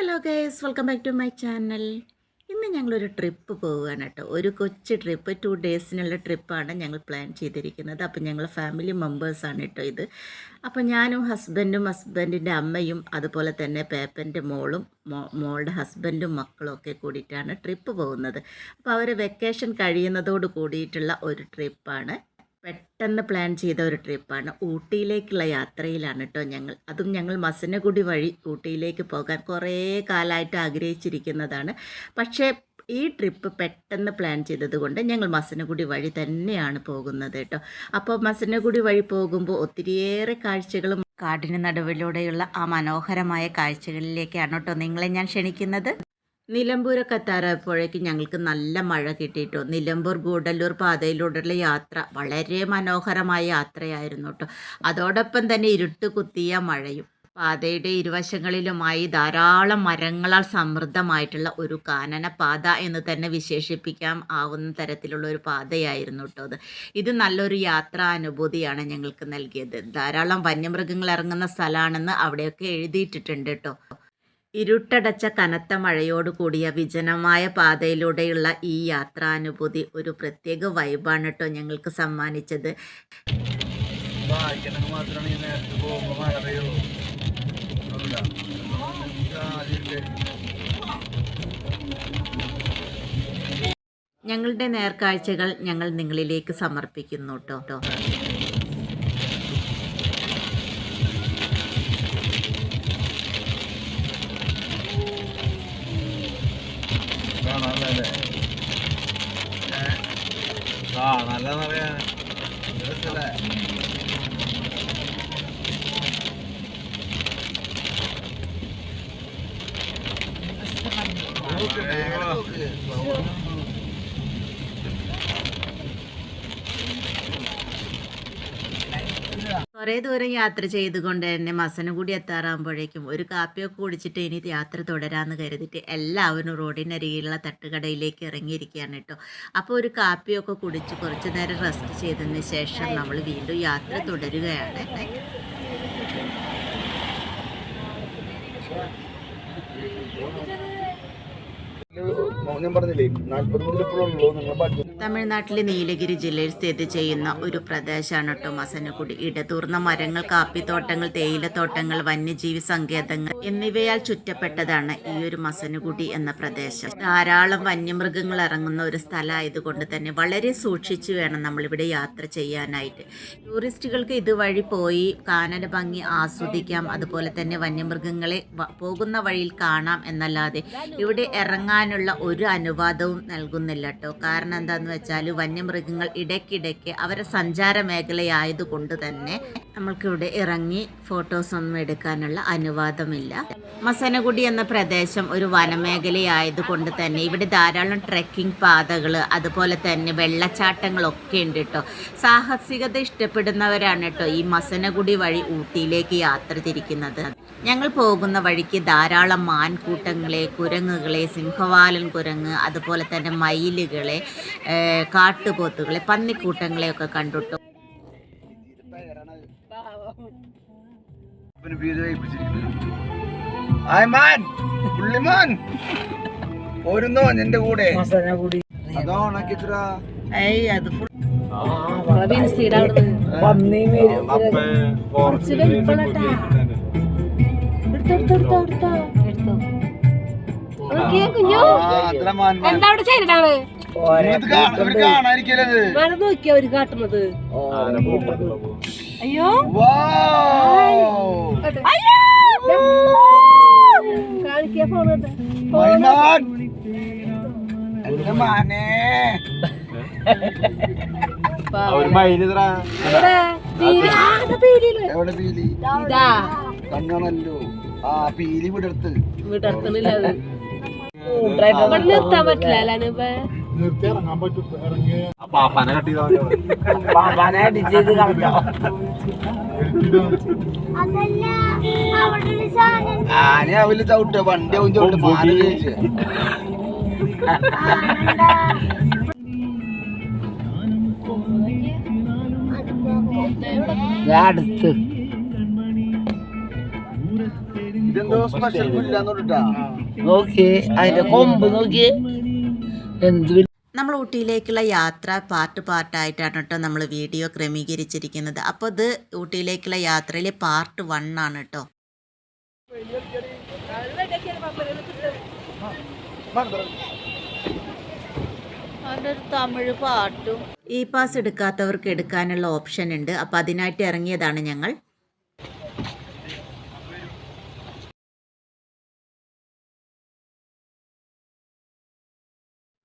Hello guys welcome back to my channel ഇന്ന് ഞങ്ങളൊരു trip പോവുകയാണ് കേട്ടോ. ഒരു കൊച്ചു ട്രിപ്പ് ടു ഡേയ്സിനുള്ള ട്രിപ്പാണ് ഞങ്ങൾ പ്ലാൻ ചെയ്തിരിക്കുന്നത്. അപ്പോൾ ഞങ്ങൾ ഫാമിലി മെമ്പേഴ്സാണ് കേട്ടോ ഇത്. അപ്പോൾ ഞാനും ഹസ്ബൻഡും ഹസ്ബൻഡിന്റെ അമ്മയും അതുപോലെ തന്നെ പേപ്പന്റെ മോളും മോളുടെ ഹസ്ബൻഡും മക്കളും ഒക്കെ കൂടിയിട്ടാണ് ട്രിപ്പ് പോകുന്നത്. അപ്പോൾ അവർ വെക്കേഷൻ കഴിയുന്നതോട് കൂടിയിട്ടുള്ള ഒരു ട്രിപ്പാണ് പെട്ടെന്ന് പ്ലാൻ ചെയ്ത ഒരു ട്രിപ്പാണ്. ഊട്ടിയിലേക്കുള്ള യാത്രയിലാണ് കേട്ടോ ഞങ്ങൾ. അതും ഞങ്ങൾ മസനഗുഡി വഴി ഊട്ടിയിലേക്ക് പോകാൻ കുറേ കാലമായിട്ട് ആഗ്രഹിച്ചിരിക്കുന്നതാണ്. പക്ഷേ ഈ ട്രിപ്പ് പെട്ടെന്ന് പ്ലാൻ ചെയ്തതുകൊണ്ട് ഞങ്ങൾ മസനഗുഡി വഴി തന്നെയാണ് പോകുന്നത് കേട്ടോ അപ്പോൾ മസനഗുഡി വഴി പോകുമ്പോൾ ഒത്തിരിയേറെ കാഴ്ചകളും കാടിന് നടുവിലൂടെയുള്ള ആ മനോഹരമായ കാഴ്ചകളിലേക്കാണ് കേട്ടോ നിങ്ങളെ ഞാൻ ക്ഷണിക്കുന്നത്. നിലമ്പൂരൊക്കെ എത്താറായപ്പോഴേക്ക് ഞങ്ങൾക്ക് നല്ല മഴ കിട്ടിയിട്ടോ? നിലമ്പൂർ ഗൂഡല്ലൂർ പാതയിലൂടെയുള്ള യാത്ര വളരെ മനോഹരമായ യാത്രയായിരുന്നു കേട്ടോ. അതോടൊപ്പം തന്നെ ഇരുട്ട് കുത്തിയ മഴയും പാതയുടെ ഇരുവശങ്ങളിലുമായി ധാരാളം മരങ്ങളാൽ സമൃദ്ധമായിട്ടുള്ള ഒരു കാനന പാത എന്ന് തന്നെ വിശേഷിപ്പിക്കാൻ ആവുന്ന തരത്തിലുള്ള ഒരു പാതയായിരുന്നു കേട്ടോ അത്. ഇത് നല്ലൊരു യാത്രാ അനുഭൂതിയാണ് ഞങ്ങൾക്ക് നൽകിയത്. ധാരാളം വന്യമൃഗങ്ങൾ ഇറങ്ങുന്ന സ്ഥലമാണെന്ന് അവിടെയൊക്കെ എഴുതിയിട്ടിട്ടുണ്ട് കേട്ടോ. ഇരുട്ടടച്ച കനത്ത മഴയോട് കൂടിയ വിജനമായ പാതയിലൂടെയുള്ള ഈ യാത്രാനുഭൂതി ഒരു പ്രത്യേക വൈബാണ് കേട്ടോ ഞങ്ങൾക്ക് സമ്മാനിച്ചത്. ഞങ്ങളുടെ നേർക്കാഴ്ചകൾ ഞങ്ങൾ നിങ്ങളിലേക്ക് സമർപ്പിക്കുന്നു കേട്ടോ. ആ നല്ലതെന്ന് പറയാൻ രസല്ലേ കുറേ ദൂരം യാത്ര ചെയ്തുകൊണ്ട് തന്നെ മസനഗുടി എത്താറാകുമ്പോഴേക്കും ഒരു കാപ്പിയൊക്കെ കുടിച്ചിട്ട് ഇനി യാത്ര തുടരാമെന്ന് കരുതിയിട്ട് എല്ലാവരും റോഡിനരികിലുള്ള തട്ടുകടയിലേക്ക് ഇറങ്ങിയിരിക്കുകയാണ് കേട്ടോ. അപ്പോൾ ഒരു കാപ്പിയൊക്കെ കുടിച്ച് കുറച്ച് നേരം റെസ്റ്റ് ചെയ്തതിന് ശേഷം നമ്മൾ വീണ്ടും യാത്ര തുടരുകയാണ്. Thank പറഞ്ഞില്ലേ തമിഴ്നാട്ടിലെ നീലഗിരി ജില്ലയിൽ സ്ഥിതി ചെയ്യുന്ന ഒരു പ്രദേശമാണ് കേട്ടോ മസനഗുഡി ഇടതൂർന്ന മരങ്ങൾ കാപ്പിത്തോട്ടങ്ങൾ തേയിലത്തോട്ടങ്ങൾ വന്യജീവി സങ്കേതങ്ങൾ എന്നിവയാൽ ചുറ്റപ്പെട്ടതാണ് ഈ ഒരു മസനഗുഡി എന്ന പ്രദേശം. ധാരാളം വന്യമൃഗങ്ങൾ ഇറങ്ങുന്ന ഒരു സ്ഥലമായതുകൊണ്ട് തന്നെ വളരെ സൂക്ഷിച്ചു വേണം നമ്മളിവിടെ യാത്ര ചെയ്യാനായിട്ട്. ടൂറിസ്റ്റുകൾക്ക് ഇതുവഴി പോയി കാനന ഭംഗി ആസ്വദിക്കാം. അതുപോലെ തന്നെ വന്യമൃഗങ്ങളെ പോകുന്ന വഴിയിൽ കാണാം എന്നല്ലാതെ ഇവിടെ ഇറങ്ങാനുള്ള ഒരു അനുവാദവും നൽകുന്നില്ല കേട്ടോ കാരണം എന്താന്ന് വെച്ചാൽ വന്യമൃഗങ്ങൾ ഇടയ്ക്കിടയ്ക്ക് അവരെ സഞ്ചാര മേഖലയായതുകൊണ്ട് തന്നെ നമ്മൾക്കിവിടെ ഇറങ്ങി ഫോട്ടോസ് ഒന്നും എടുക്കാനുള്ള അനുവാദമില്ല. മസനഗുഡി എന്ന പ്രദേശം ഒരു വനമേഖലയായതുകൊണ്ട് തന്നെ ഇവിടെ ധാരാളം ട്രെക്കിംഗ് പാതകൾ അതുപോലെ തന്നെ വെള്ളച്ചാട്ടങ്ങളൊക്കെ ഉണ്ട് കേട്ടോ സാഹസികത ഇഷ്ടപ്പെടുന്നവരാണ് കേട്ടോ ഈ മസനഗുഡി വഴി ഊട്ടിയിലേക്ക് യാത്ര തിരിക്കുന്നത്. ഞങ്ങൾ പോകുന്ന വഴിക്ക് ധാരാളം മാൻകൂട്ടങ്ങളെ കുരങ്ങുകളെ സിംഹവാലൻ കുരങ്ങ് അതുപോലെ തന്നെ മയിലുകളെ കാട്ടുപോത്തുകളെ പന്നിക്കൂട്ടങ്ങളെയൊക്കെ കണ്ടുട്ടോ പോരുന്നോ നിന്റെ കൂടെ? അതോ ഉണക്കിത്ര എന്താ അവിടെ ചെയ്തിട്ടാണ് മഴ നോക്കിയാ ഒരു കാട്ടുന്നത്. അയ്യോ. അയ്യോ. കാണിക്കാ ഫോൺ എന്റെ മാനേ. എവിടെ? പീലി. ഇതാ. കണ്ണാണല്ലോ. ആ പീലി വിടർത്ത്. വിടർത്തണില്ല അത് ഇവിടെ നിർത്താൻ പറ്റില്ല അല്ലാതെ ആന അവൽ ചവിട്ട വണ്ടി അവൻ ചവിട്ട മാന ജയിച്ച് അടുത്ത്. ഇതെന്തോ സ്പെഷ്യൽ അതിന്റെ കൊമ്പ് നോക്കി എന്ത് നമ്മൾ ഊട്ടിയിലേക്കുള്ള യാത്ര പാർട്ട് പാർട്ടായിട്ടാണ് കേട്ടോ നമ്മൾ വീഡിയോ ക്രമീകരിച്ചിരിക്കുന്നത്. അപ്പോൾ ഇത് ഊട്ടിയിലേക്കുള്ള യാത്രയിലെ പാർട്ട് വൺ ആണ് കേട്ടോ. തമിഴ് പാട്ടും. ഈ പാസ് എടുക്കാത്തവർക്ക് എടുക്കാനുള്ള ഓപ്ഷൻ ഉണ്ട്. അപ്പോൾ അതിനായിട്ട് ഇറങ്ങിയതാണ് ഞങ്ങൾ.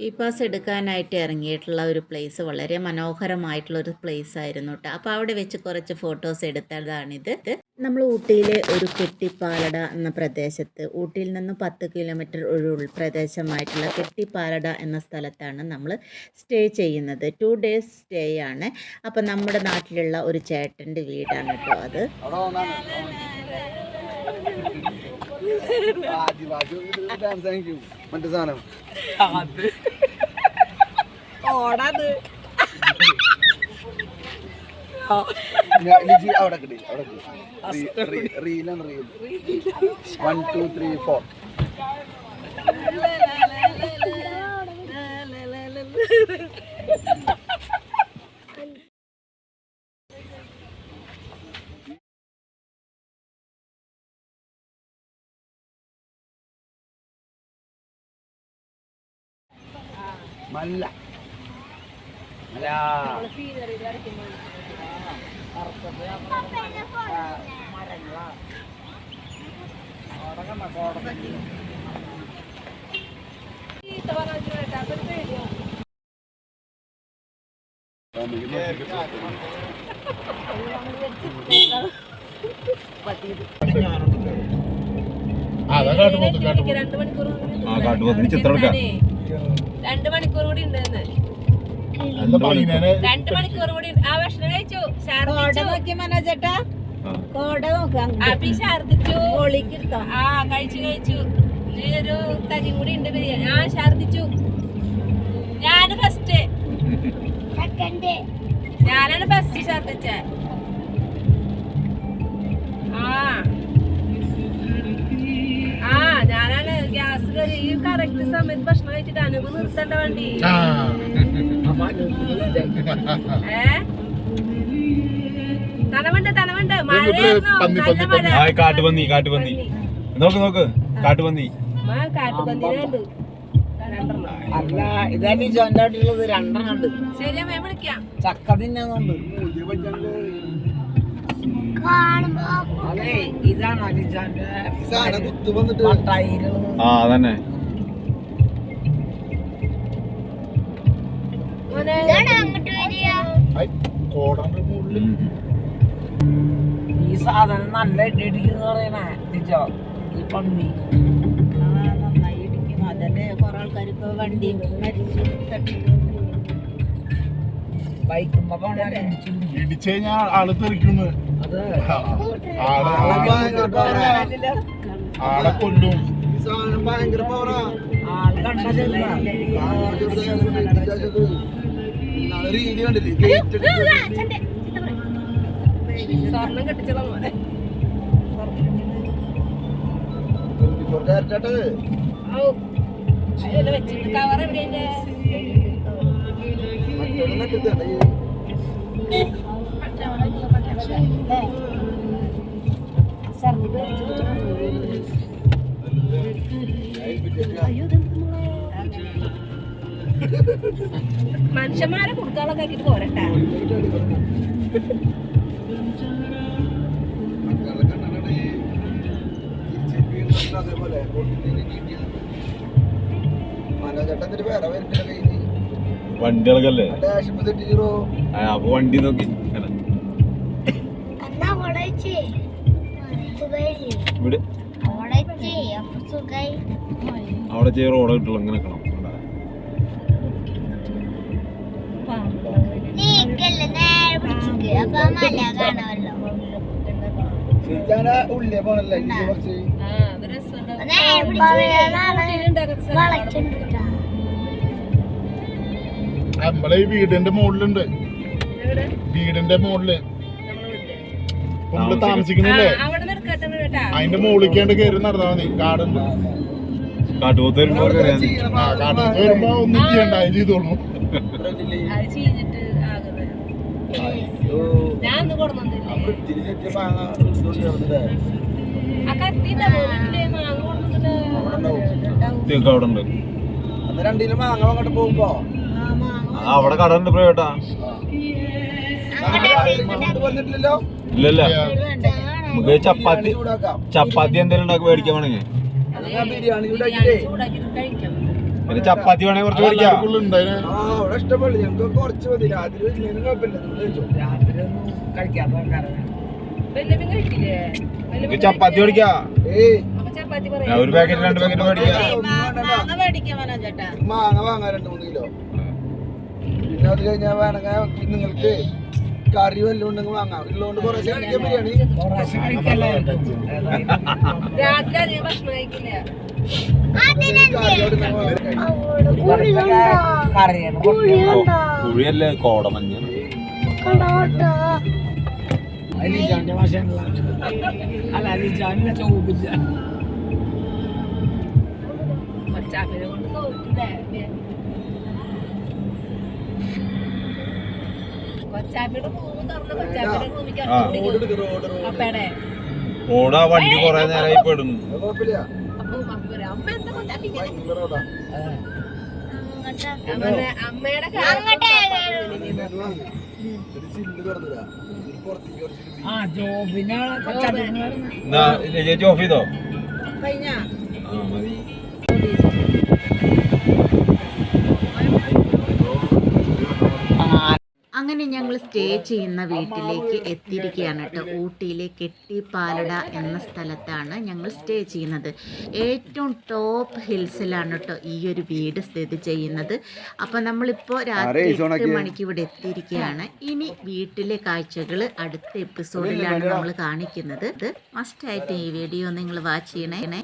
ഈ പാസ് എടുക്കാനായിട്ട് ഇറങ്ങിയിട്ടുള്ള ഒരു പ്ലേസ് വളരെ മനോഹരമായിട്ടുള്ള ഒരു പ്ലേസ് ആയിരുന്നു കേട്ടോ അപ്പോൾ അവിടെ വെച്ച് കുറച്ച് ഫോട്ടോസ് എടുത്തതാണിത്. നമ്മൾ ഊട്ടിയിലെ ഒരു കെട്ടിപ്പാലട എന്ന പ്രദേശത്ത് ഊട്ടിയിൽ നിന്ന് പത്ത് കിലോമീറ്റർ ഒരു ഉൾപ്രദേശമായിട്ടുള്ള കെട്ടിപ്പാലട എന്ന സ്ഥലത്താണ് നമ്മൾ സ്റ്റേ ചെയ്യുന്നത്. ടു ഡേയ്സ് സ്റ്റേ ആണ്. അപ്പോൾ നമ്മുടെ നാട്ടിലുള്ള ഒരു ചേട്ടന്റെ വീടാണ് കേട്ടോ അത്. മറ്റേ സാധനം ലിജി അവിടെ കിട്ടി അവിടെ റീലാണ് reel one two three four മല്ല. ആ കാട്ടുപോത്തിന് ചിത്രം എടുക്കാം. രണ്ട് മണിക്കൂർ കൂടി ഉണ്ട് രണ്ട് മണിക്കൂർ. കൂടി. ആ ഭക്ഷണം കഴിച്ചു. ഛർദിച്ചു ആ. അഭി ഛർദിച്ചു ആ കഴിച്ചു കഴിച്ചു. ഒരു തരി കൂടി ഉണ്ട് ബിരിയാണി. ആ ഛർദിച്ചു ഞാൻ ഫസ്റ്റ് ഞാനാണ് ഫസ്റ്റ് ഛർദിച്ച ആ. ആ ഞാനാണ് ഗ്യാസ് കയറി ഈ കറക്റ്റ് സമയത്ത് ഭക്ഷണം കഴിച്ചിട്ട് അനുഭവം നിർത്തണ്ട വണ്ടി. ഏ? തനവണ്ട് നല്ല മഴ. കാട്ടുപന്നി കാട്ടുപന്നി നോക്ക് നോക്ക്. കാട്ടുപന്നി രണ്ടെണ്ണം അല്ല ഇതാണ് ഈ ജോയിന്റായിട്ടുള്ളത് രണ്ടെണ്ണം ഉണ്ട്. ശരി അമ്മ വിളിക്കാം. ചക്ക തിന്നുന്നുണ്ട് അതെ ഇതാണ് അലിജാന്റെ സാധനം കുത്തു വന്നിട്ട് മട്ടായികൾ ആ അതന്നെ. ഈ സാധനം നല്ല ഇടിക്കുന്ന പറയണേ തിരിച്ചോ ഈ പന്നി. ബൈക്കുമ്പോ പോണ ഇടിച്ചു കഴിഞ്ഞാൽ ആൾ തെറിക്കുന്നു അത്. ബൈക്കുമ്പോ ഇടിച്ചു കഴിഞ്ഞാൽ ആൾ കൊല്ലും ഈ സാധനം ഭയങ്കര പവറാ ആൾ റീൽ കണ്ടില്ലേ സ്വർണം കെട്ടിച്ചോളാം മോനെ കവർ. ഈ മനുഷ്യന്മാരെ കൊടുക്കാളൊക്കെ ആക്കിട്ട് പോരട്ടെ. അതേപോലെ. വണ്ടികളൊക്കെ അല്ലേ? അപ്പൊ വണ്ടി നോക്കി. ചെയ്യ റോഡ് കിട്ടുള്ളൂ ഇങ്ങനെ നിൽക്കണം ഉള്ളിലെ പോണല്ലേ കുറച്ച്. സ്ഥലം. നമ്മളെ ഈ വീടിന്റെ മുകളിലുണ്ട്? വീടിന്റെ മുകളിൽ. നമ്മളെ താമസിക്കുന്നില്ലേ? അതിന്റെ മുകളിലേക്കാണ്ട് കയറി നടന്നാ മതി കാടുണ്ട് കാട്ടുപോത്ത് വരുമ്പോ ഒന്നും ചെയ്യണ്ട ചെയ്തോളൂ അവിടെ ഉണ്ട് ആ, അവിടെ കട ഉണ്ട് പ്രേട്ടാ പറഞ്ഞിട്ടില്ലല്ലോ ഇല്ലല്ല നമുക്ക് ചപ്പാത്തി ചൂടാക്കാം. ചപ്പാത്തി എന്തെങ്കിലും ഉണ്ടാക്കി മേടിക്കാൻ വേണമെങ്കിൽ. പിന്നെ ചപ്പാത്തി വേണമെങ്കിൽ കുറച്ച് മേടിക്കാം. അവിടെ ഞങ്ങൾക്ക് കുറച്ച് മതി. രാത്രി കുഴപ്പമില്ല. ചപ്പാത്തി മേടിക്കാം. ഏയ്. അപ്പൊ ചപ്പാത്തി ഞാൻ ഒരു പാക്കറ്റ് രണ്ട് പാക്കറ്റ് മേടിക്കാം. മാങ്ങ വാങ്ങാൻ രണ്ട് മൂന്ന് കിലോ. പിന്നെ അത് കഴിഞ്ഞാൽ വേണമെങ്കിൽ നിങ്ങൾക്ക് കറി വല്ലതും ഉണ്ടെങ്കിൽ വാങ്ങാം. ഉള്ളതുകൊണ്ട് കുറേ കഴിക്കാൻ ബിരിയാണി. അല്ല കുഴിയല്ലേ കൊണ്ട് തോറ്റില്ലേ കൊച്ചാപ്പിയുടെ റൂം തുറന്ന് കൊച്ചാപ്പിയുടെ റൂമിക്ക് ആ. റോഡ് വണ്ടി കൊറേ നേരമായി പെടുന്നു. അത് കുഴപ്പമില്ല ചെയ്തോ? അപ്പ അങ്ങനെ ഞങ്ങൾ സ്റ്റേ ചെയ്യുന്ന വീട്ടിലേക്ക് എത്തിയിരിക്കുകയാണ് കേട്ടോ. ഊട്ടിയിലെ കെട്ടിപ്പാലട എന്ന സ്ഥലത്താണ് ഞങ്ങൾ സ്റ്റേ ചെയ്യുന്നത്. ഏറ്റവും ടോപ്പ് ഹിൽസിലാണ് കേട്ടോ ഈ ഒരു വീട് സ്ഥിതി ചെയ്യുന്നത്. അപ്പോൾ നമ്മളിപ്പോൾ രാത്രി എട്ട് മണിക്ക് ഇവിടെ എത്തിയിരിക്കുകയാണ്. ഇനി വീട്ടിലെ കാഴ്ചകൾ അടുത്ത എപ്പിസോഡിലാണ് നമ്മൾ കാണിക്കുന്നത്. ഇത് മസ്റ്റായിട്ട് ഈ വീഡിയോ നിങ്ങൾ വാച്ച് ചെയ്യണേ.